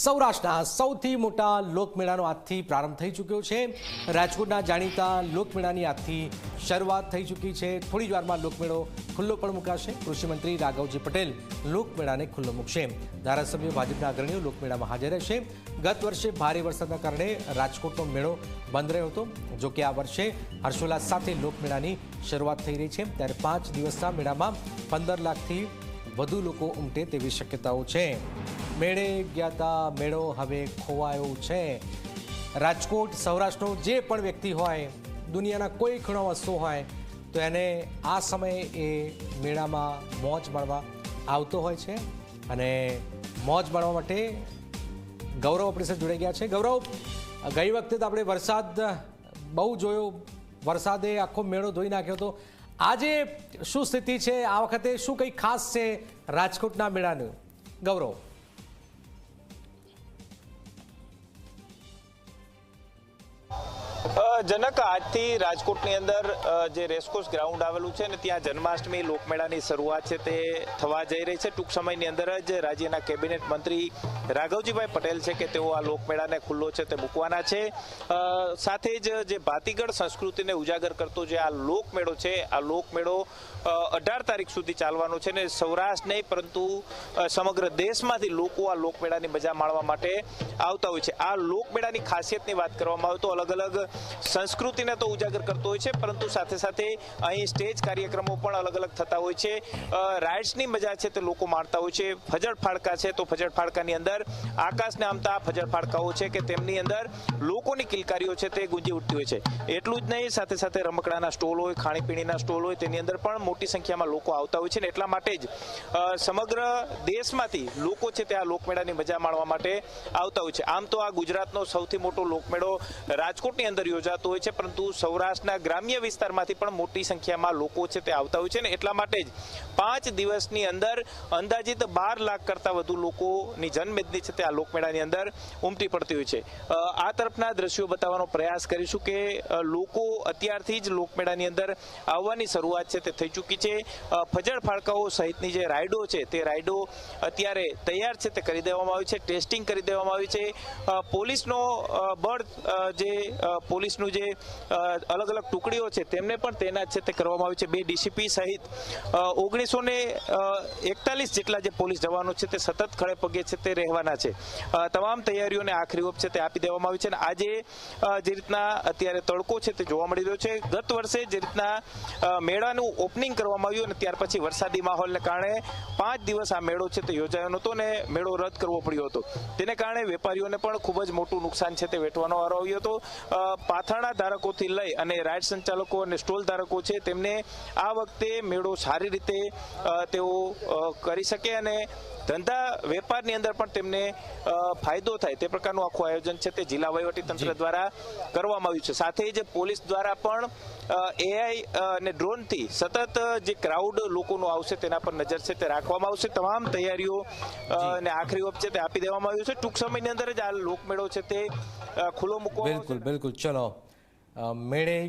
સૌરાષ્ટ્રના સૌથી મોટા લોકમેળાનો આજથી પ્રારંભ થઈ ચૂક્યો છે. રાજકોટના જાણીતા લોકમેળાની આજથી શરૂઆત થઈ ચૂકી છે. થોડી જ વારમાં લોકમેળો ખુલ્લો પણ મુકાશે. કૃષિમંત્રી રાઘવજી પટેલ લોકમેળાને ખુલ્લો મૂકશે. ધારાસભ્ય, ભાજપના અગ્રણીઓ લોકમેળામાં હાજર રહેશે. ગત વર્ષે ભારે વરસાદના કારણે રાજકોટનો મેળો બંધ રહ્યો હતો. જો કે આ વર્ષે હર્ષોલ્લાસ સાથે લોકમેળાની શરૂઆત થઈ રહી છે. ત્યારે પાંચ દિવસના મેળામાં પંદર લાખથી વધુ લોકો ઉમટે તેવી શક્યતાઓ છે. મેળે ગયા તા, મેળો હવે ખોવાયો છે. રાજકોટ, સૌરાષ્ટ્રનો જે પણ વ્યક્તિ હોય, દુનિયાના કોઈ ખૂણો વસ્તુ હોય, તો એને આ સમયે એ મેળામાં મોજ માણવા આવતો હોય છે અને મોજ માણવા માટે ગૌરવ આપણી સાથે જોડાઈ ગયા છે. ગૌરવ, ગઈ વખતે તો આપણે વરસાદ બહુ જોયો. વરસાદે આખો મેળો ધોઈ નાખ્યો હતો. આજે શું સ્થિતિ છે? આ વખતે શું કંઈ ખાસ છે રાજકોટના મેળાનું? ગૌરવ. જનક, આજથી રાજકોટની અંદર જે રેસકોર્સ ગ્રાઉન્ડ આવેલું છે ને ત્યાં જન્માષ્ટમી લોકમેળાની શરૂઆત છે તે થવા જઈ રહી છે. ટૂંક સમયની અંદર જ રાજ્યના કેબિનેટ મંત્રી રાઘવજીભાઈ પટેલ છે કે તેઓ આ લોકમેળાને ખુલ્લો છે તે મૂકવાના છે. સાથે જ જે ભાતીગળ સંસ્કૃતિને ઉજાગર કરતો જે આ લોકમેળો છે, આ લોકમેળો અઢાર તારીખ સુધી ચાલવાનો છે ને સૌરાષ્ટ્ર નહીં પરંતુ સમગ્ર દેશમાંથી લોકો આ લોકમેળાની મજા માણવા માટે આવતા હોય છે. આ લોકમેળાની ખાસિયતની વાત કરવામાં આવે તો અલગ અલગ સંસ્કૃતિને તો ઉજાગર કરતો હોય છે, પરંતુ સાથે સાથે અહીં સ્ટેજ કાર્યક્રમો પણ અલગ અલગ થતા હોય છે. રાઇડ્સની મજા છે તે લોકો માણતા હોય છે. ફજડ ફાડકા છે તો ફજડ ફાડકાની અંદર આકાશને આમતા ફજડ ફાડકાઓ છે કે તેમની અંદર લોકોની કિલકારીઓ છે તે ગુંજી ઉઠતી હોય છે. એટલું જ નહીં, સાથે સાથે રમકડાના સ્ટોલ હોય, ખાણીપીણીના સ્ટોલ હોય, તેની અંદર પણ મોટી સંખ્યામાં લોકો આવતા હોય છે ને એટલા માટે જ સમગ્ર દેશમાંથી લોકો છે તે આ લોકમેળાની મજા માણવા માટે આવતા હોય છે. આમ તો આ ગુજરાતનો સૌથી મોટો લોકમેળો રાજકોટની અંદર યોજાતો હોય છે પરંતુ સૌરાષ્ટ્રના ગ્રામ્ય વિસ્તારમાંથી પણ મોટી સંખ્યામાં લોકો છે તે આવતા હોય છે ને એટલા માટે જ પાંચ દિવસની અંદર અંદાજિત બાર લાખ કરતાં વધુ લોકોની જનમેદની છે તે આ લોકમેળાની અંદર ઉમટી પડતી હોય છે. આ તરફના દ્રશ્યો બતાવવાનો પ્રયાસ કરીશું કે લોકો અત્યારથી જ લોકમેળાની અંદર આવવાની શરૂઆત છે તે થઈ ચૂકી છે. અ, ફજળ ફાળકાઓ સહિતની જે રાઇડો છે તે રાઇડો અત્યારે તૈયાર છે તે કરી દેવામાં આવી છે ટેસ્ટિંગ કરી દેવામાં આવી છે. પોલીસનો બળ જે અ, પોલીસનું જે અલગ અલગ ટુકડીઓ છે તેમને પણ તૈનાત છે તે કરવામાં આવી છે. બે ડીસીપી સહિત ઓગણીસો ને એકતાલીસ જેટલા જે પોલીસ જવાનો છે તે સતત ખડે પગે છે તે રહેવાના છે. તમામ તૈયારીઓને આખરી ઓપ છે તે આપી દેવામાં આવી છે અને આજે જે રીતના અત્યારે તડકો છે તે જોવા મળી રહ્યો છે. ગત વર્ષે જે રીતના મેળાનું ઓપનિંગ કરવામાં આવ્યું અને ત્યાર પછી વરસાદી માહોલને કારણે પાંચ દિવસ આ મેળો છે તે યોજાયો નહોતો ને મેળો રદ કરવો પડ્યો હતો. તેને કારણે વેપારીઓને પણ ખૂબ જ મોટું નુકસાન છે તે વેઠવાનો વારો આવ્યો હતો. અ, પાથરણા ધારકોથી લઈ અને રાઇડ સંચાલકો અને સ્ટોલ ધારકો છે તેમને આ વખતે મેળો સારી રીતે તેઓ કરી શકે અને ધંધા વેપારની અંદર પણ તેમને ફાયદો થાય. તે પ્રકારનું આખું આયોજન છે તે જિલ્લા વહીવટી તંત્ર દ્વારા કરવામાં આવ્યું છે. સાથે જ પોલીસ દ્વારા પણ એઆઈ અને ડ્રોનથી સતત જે ક્રાઉડ લોકોનું આવશે તેના પર નજર છે તે રાખવામાં આવશે. તમામ તૈયારીઓ અને આખરી ઓપ છે તે આપી દેવામાં આવ્યું છે. ટૂંક સમયની અંદર જ આ લોકમેળો છે તે ખુલ્લો મૂકવો બિલકુલ બિલકુલ. ચલો. મેળે